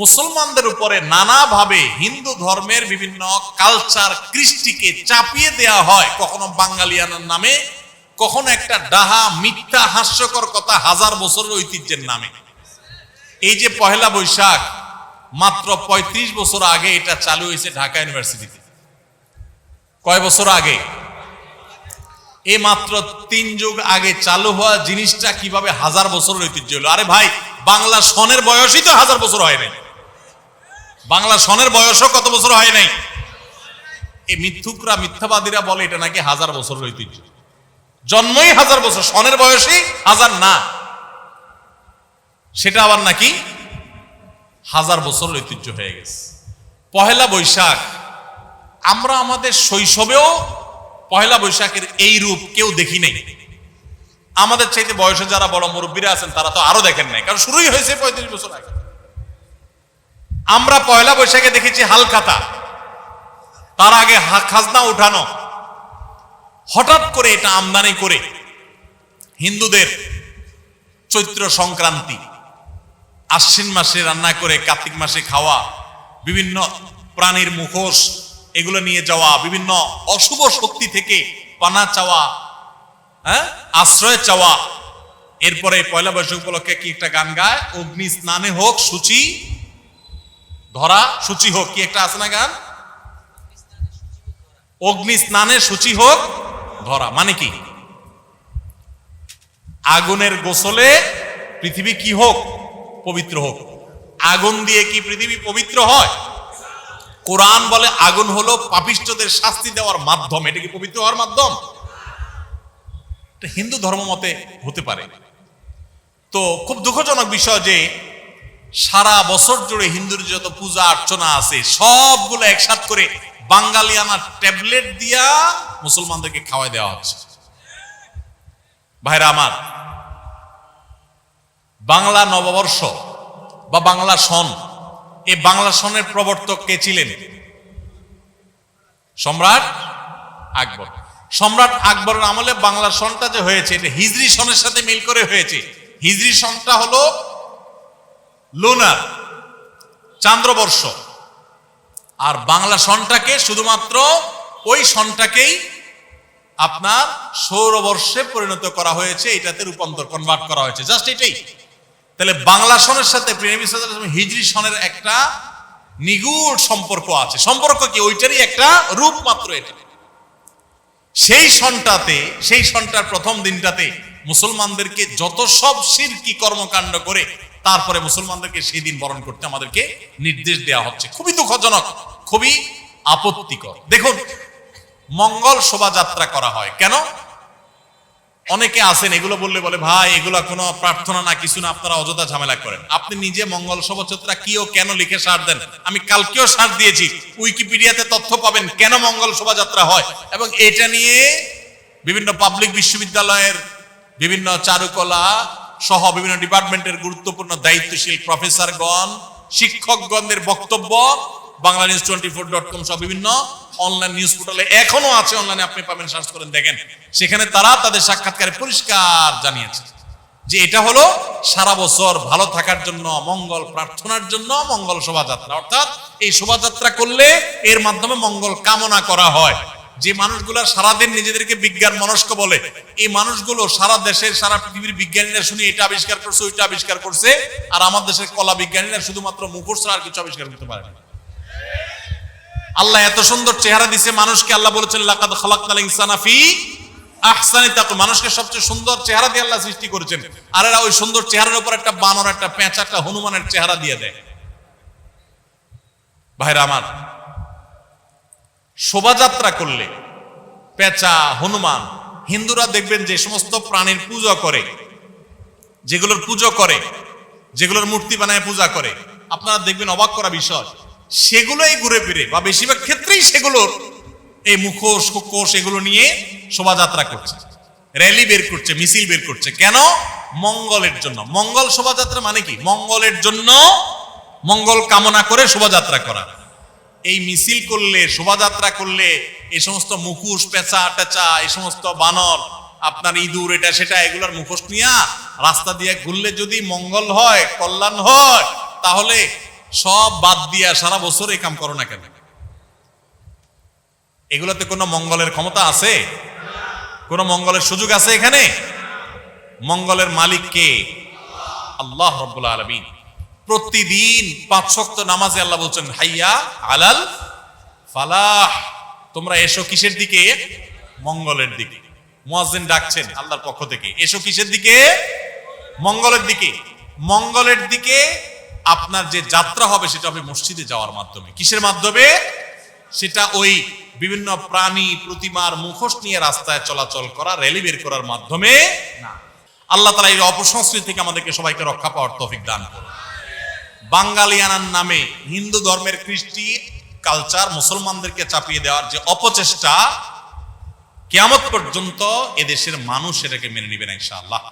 মুসলমানদের উপরে নানাভাবে হিন্দু ধর্মের বিভিন্ন কালচার কৃষ্টিকে চাপিয়ে দেয়া হয়। কখনো বাঙালিয়ানার নামে, কখনো একটা ডাহা, মিথ্যা, হাস্যকর কথা হাজার বছরের ঐতিহ্যের নামে। এই যে পহেলা বৈশাখ, মাত্র ৩৫ বছর আগে এটা চালু হয়েছে ঢাকা ইউনিভার্সিটিতে। কয় বছর আগে? এই মাত্র তিন যুগ আগে চালু হওয়া জিনিসটা কীভাবে হাজার বছরের ঐতিহ্য হলো? আরে ভাই, বাংলা সনের বয়সই তো হাজার বছর হয় বাংলা সনের বয়সও কত বছর হয় নাই? এই মিথ্যুকরা, মিথ্যাবাদীরা বলে এটা নাকি হাজার বছর ঐতিহ্য। জন্মই হাজার বছর, সনের বয়সই হাজার না। সেটা আবার নাকি হাজার বছর ঐতিহ্য হয়ে গেছে। পহেলা বৈশাখ, আমরা আমাদের শৈশবেও পহেলা বৈশাখের এই রূপ কেউ দেখি নাই। আমাদের চাইতে বয়সে যারা বড় মুরব্বীরা আছেন, তারা তো আরও দেখেন নাই, কারণ শুরুই হয়েছে পঁয়ত্রিশ বছর আগে। আমরা পয়লা বৈশাখে দেখেছি হালখাতা তার আগে খাজনা উঠানো। হঠাৎ করে এটা আমদানি করে হিন্দুদের চৈত্র সংক্রান্তি, আশ্বিন মাসে রান্না করে, কার্তিক মাসে খাওয়া, বিভিন্ন প্রাণীর মুখোশ, এগুলো নিয়ে যাওয়া, বিভিন্ন অশুভ শক্তি থেকে পানা চাওয়া হ্যাঁ? আশ্রয় চাওয়া। এরপরে পয়লা বৈশাখ উপলক্ষে কি একটা গান গায়? অগ্নি স্নানে হোক, সূচি ধরা সূচি হোক, কি একটা আছে না গান? অগ্নি স্নানে সূচি হোক, ধরা মানে কি? আগুনের গোসলে পৃথিবী কি হোক, পবিত্র হোক। আগুন দিয়ে কি পৃথিবী পবিত্র হয়? কোরআন বলে আগুন হলো পাপিষ্ঠদের শাস্তি দেওয়ার মাধ্যম। এটা কি পবিত্র হওয়ার মাধ্যম? হিন্দু ধর্ম মতে হতে পারে। তো খুব দুঃখজনক বিষয় যে সারা বছর জুড়ে হিন্দুর যত পূজা অর্চনা আছে, সবগুলো একসাথ করে বাঙালিয়ানা ট্যাবলেট দিয়া মুসলমানদেরকে খাওয়াই দেওয়া হচ্ছে। ভাইরা আমার, বাংলা নববর্ষ বা বাংলা সন এই বাংলা সনের প্রবর্তক কে ছিলেন? সম্রাট আকবর। সম্রাট আকবরের আমলে বাংলা সনটা যে হয়েছে, এটা হিজরি সনের সাথে মিল করে হয়েছে। হিজরি সনটা হলো লুনার চান্দ্রবর্ষ। আর বাংলা সনটাকে শুধুমাত্র ওই সনটাকেই আপনার সৌরবর্ষে পরিণত করা হয়েছে, এটাতে রূপান্তর কনভার্ট করা হয়েছে জাস্ট এটাই। তাহলে বাংলা সনের সাথে হিজরি সনের একটা নিগুড় সম্পর্ক আছে। সম্পর্ক কি? ওইটারই একটা রূপ মাত্র এটা। সেই সনটাতে, সেই সনটার প্রথম দিনটাতে মুসলমানদেরকে যত সব সিরকি কর্মকাণ্ড করে তারপরে মুসলমানদেরকে সেই দিন বরণ করতে আমাদেরকে নির্দেশ দেওয়া হচ্ছে। খুবই দুঃখজনক, খুবই আপত্তিকর। দেখুন, মঙ্গল শোভাযাত্রা করা হয়। কেন? অনেকে আছেন, এগুলো বললে বলে, ভাই, এগুলো কোনো প্রার্থনা না, কিছু না, আপনারা অযথা ঝামেলা করেন। আপনি নিজে মঙ্গল শোভাযাত্রা কি ও কেন লিখে সার দেন? আমি কালকেও সার দিয়েছি। উইকিপিডিয়াতে তথ্য পাবেন কেন মঙ্গল শোভাযাত্রা হয় এবং এটা নিয়ে বিভিন্ন পাবলিক বিশ্ববিদ্যালয়ের বিভিন্ন চারুকলা সহ বিভিন্ন ডিপার্টমেন্টের গুরুত্বপূর্ণ দায়িত্বশীল প্রফেসরগণ, শিক্ষকগণদের বক্তব্য Bangla news twenty four dot com সহ বিভিন্ন অনলাইন নিউজ পোর্টালে এখনও আছে, অনলাইনে আপনি পাবেন, সার্চ করেন, দেখেন। সেখানে তারা তাদের সাক্ষাৎকারে পরিষ্কার জানিয়েছে যে এটা হলো সারা বছর ভালো থাকার জন্য, মঙ্গল প্রার্থনার জন্য মঙ্গল শোভাযাত্রা। অর্থাৎ এই শোভাযাত্রা করলে এর মাধ্যমে মঙ্গল কামনা করা হয়। যে মানুষগুলো সারাদিন নিজেদেরকে বিজ্ঞান মনস্ক বলে, এই মানুষগুলো সারা দেশের, সারা পৃথিবীর বিজ্ঞানীরা শুনি এটা আবিষ্কার করছে, ওইটা আবিষ্কার করছে, আর আমার দেশের কলা বিজ্ঞানীরা শুধুমাত্র মুখোশ আর কিছু আবিষ্কার করতে পারে আল্লাহ এত সুন্দর চেহারা দিছে মানুষকে, আল্লাহ বলেছেন, লাকাদ খালাকনাল ইনসানা ফি আহসানি তাকু মানুষকে সবচেয়ে সুন্দর চেহারা দিয়ে আল্লাহ সৃষ্টি করেছেন। আর এরা ওই সুন্দর চেহারার উপর একটা বানর, একটা পেঁচা, একটা হনুমানের চেহারা দিয়ে দেয়। ভাইরা আমার শোভাযাত্রা করলে। পেঁচা, হনুমান, হিন্দুরা দেখবেন যে সমস্ত প্রাণীর পূজা করে, যেগুলোর পুজো করে, যেগুলোর মূর্তি বানায় পূজা করে। আপনারা দেখবেন অবাক করা বিষয়, সেগুলোই ঘুরে ফিরে বা বেশিরভাগ ক্ষেত্রেই সেগুলোর এই মুখোশ কোষ এগুলো নিয়ে শোভাযাত্রা করছে। র্যালি বের করছে, মিছিল বের করছে। কেন? মঙ্গলের জন্য। মঙ্গল শোভাযাত্রা মানে কি? মঙ্গলের জন্য মঙ্গল কামনা করে শোভাযাত্রা করা। এই মিছিল করলে, শোভাযাত্রা করলে এই সমস্ত মুখোশ, পেঁচা, টেচা, এই সমস্ত বানর, আপনার ইঁদুর, এটা, সেটা, এগুলোর মুখোশ নিয়া রাস্তা দিয়ে ঘুরলে যদি মঙ্গল হয়, কল্যাণ হয়, তাহলে সব বাদ দিয়া সারা বছর এই কাম করো না কেন? এগুলোতে কোনো মঙ্গলের ক্ষমতা আছে? কোনো মঙ্গলের সুযোগ আছে এখানে? মঙ্গলের মালিক কে? আল্লাহ রব্বুল আলমিন। প্রতিদিন পাঁচ শক্ত নামাজে আল্লাহ বলছেন, হাইয়া আলাল ফালাহ। তোমরা এসো কিসের দিকে? মঙ্গলের দিকে। মুয়াজ্জিন ডাকছেন আল্লাহর পক্ষ থেকে, এসো কিসের দিকে? মঙ্গলের দিকে। মঙ্গলের দিকে আপনার যে যাত্রা হবে সেটা হবে মসজিদে যাওয়ার মাধ্যমে। কিসের মাধ্যমে? সেটা ওই বিভিন্ন প্রাণী প্রতিমার মুখোশ নিয়ে রাস্তায় চলাচল করা, র্যালি বের করার মাধ্যমে না। আল্লাহ তালা এই অপসংস্কৃতি থেকে আমাদেরকে সবাইকে রক্ষা পাওয়ার তৌফিক দান করুন। বাঙালিয়ানার নামে হিন্দু ধর্মের কৃষ্টি কালচার মুসলমানদেরকে চাপিয়ে দেওয়ার যে অপচেষ্টা, কেয়ামত পর্যন্ত এদেশের মানুষ এটাকে মেনে নিবে না ইনশাআল্লাহ।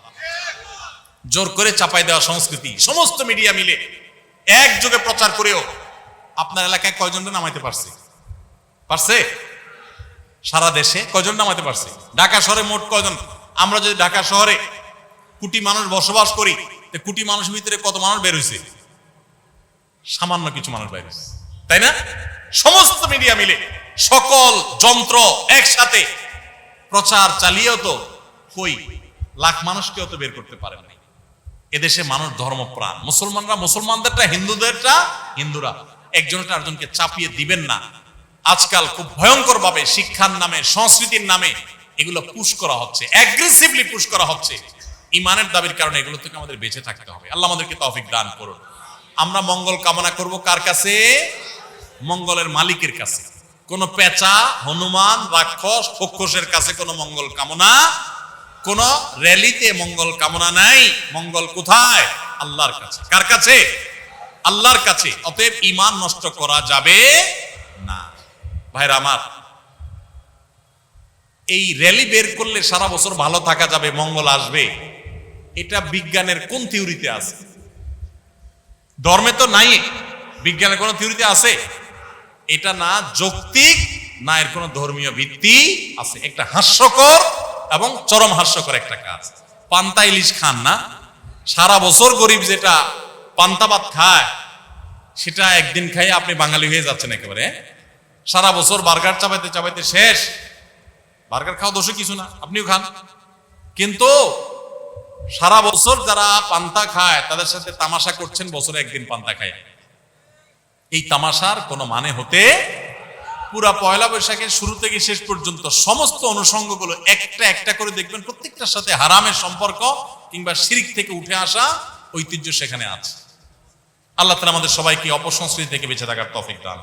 জোর করে চাপাই দেওয়া সংস্কৃতি, সমস্ত মিডিয়া মিলে একযোগে প্রচার করেও আপনার এলাকায় কয়জনটা নামাইতে পারছে? পারছে? সারা দেশে কয়জন নামাইতে পারছে? ঢাকা শহরে মোট কয়জন? আমরা যদি ঢাকা শহরে কোটি মানুষ বসবাস করি, তো কোটি মানুষের ভিতরে কত মানুষ বের হয়েছে সামান্য কিছু মানুষ হয়েছে তাই না? সমস্ত মিডিয়া মিলে সকল যন্ত্র একসাথে প্রচার চালিয়েও তো কই? লাখ মানুষকেও তো বের করতে পারেন নাই এদেশে মানুষ ধর্মপ্রাণ। মুসলমানরা মুসলমানদেরটা, হিন্দুদেরটা, হিন্দুরা। একজনটা আরেকজনকে চাপিয়ে দিবেন না। আজকাল খুব ভয়ঙ্কর ভাবে শিক্ষার নামে, সংস্কৃতির নামে এগুলো পুশ করা হচ্ছে। অ্যাগ্রেসিভলি পুশ করা হচ্ছে। ইমানের দাবির কারণে এগুলো থেকে আমাদের বেঁচে থাকতে হবে। আল্লাহ আমাদেরকে তৌফিক দান করুন। আমরা মঙ্গল কামনা করব কার কাছে? মঙ্গলের মালিকের কাছে। কোন পেঁচা, হনুমান, রাক্ষস, ফক্ষসের কাছে কোনো মঙ্গল কামনা? কোন র্যালিতে মঙ্গল কামনা নাই। মঙ্গল কোথায়? আল্লাহর কাছে। কার কাছে? আল্লাহর কাছে। অতএব ইমান নষ্ট করা যাবে না। ভাইরা আমার, এই র্যালি বের করলে সারা বছর ভালো থাকা যাবে, মঙ্গল আসবে। এটা বিজ্ঞানের কোন থিওরিতে আছে? ধর্মে তো নাই, বিজ্ঞানের কোন থিওরিতে আছে। এটা না যৌক্তিক, না এর কোন ধর্মীয় ভিত্তি আছে। একটা হাস্যকর এবং চরম হাস্যকর একটা কাজ। পান্তা ইলিশ খান না। সারা বছর গরিব যেটা পান্তা ভাত খায়, সেটা একদিন খাই আপনি বাঙালি হয়ে যাচ্ছেন একেবারে হ্যাঁ? সারা বছর বার্গার চাপাইতে চাপাইতে শেষ। বার্গার খাওয়া দোষে কিছু না, আপনিও খান। কিন্তু সারা বছর যারা পান্তা খায়, তাদের সাথে তামাশা করছেন, বছরে একদিন পান্তা খায়। এই তামাশার কোনো মানে হতে পুরা পয়লা বৈশাখের শুরু থেকে শেষ পর্যন্ত সমস্ত অনুষঙ্গগুলো একটা একটা করে দেখবেন, প্রত্যেকটার সাথে হারামের সম্পর্ক কিংবা শিরিক থেকে উঠে আসা ঐতিহ্য সেখানে আছে। আল্লাহ তালা আমাদের সবাইকে অপসংস্কৃতি থেকে বেঁচে থাকার তফিক দান।